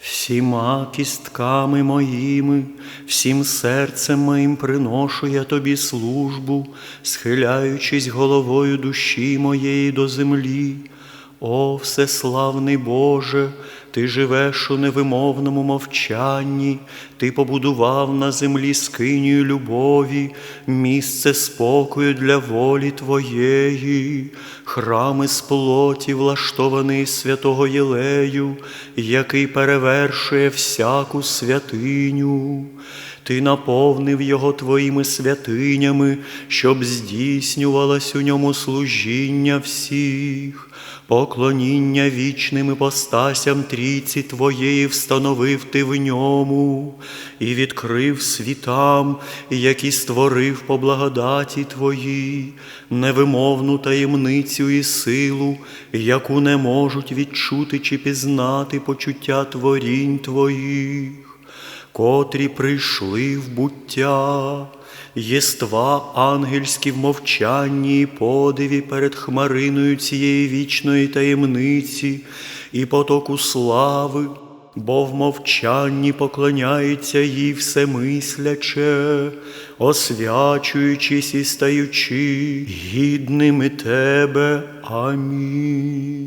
Всіма кістками моїми, всім серцем моїм приношу я тобі службу, схиляючись головою душі моєї до землі. О, всеславний Боже, Ти живеш у невимовному мовчанні, Ти побудував на землі скинію любові, місце спокою для волі Твоєї, храми з плоті, влаштований святого Єлею, який перевершує всяку святиню. Ти наповнив його твоїми святинями, щоб здійснювалось у ньому служіння всіх, поклоніння вічним іпостасям трійці Твоєї встановив ти в ньому і відкрив світам, які створив по благодаті Твоїй, невимовну таємницю і силу, яку не можуть відчути чи пізнати почуття творінь Твоїх котрі прийшли в буття, єства ангельські в мовчанні і подиві перед хмариною цієї вічної таємниці і потоку слави, бо в мовчанні поклоняється їй всемисляче, освячуючись і стаючи гідними тебе. Амінь.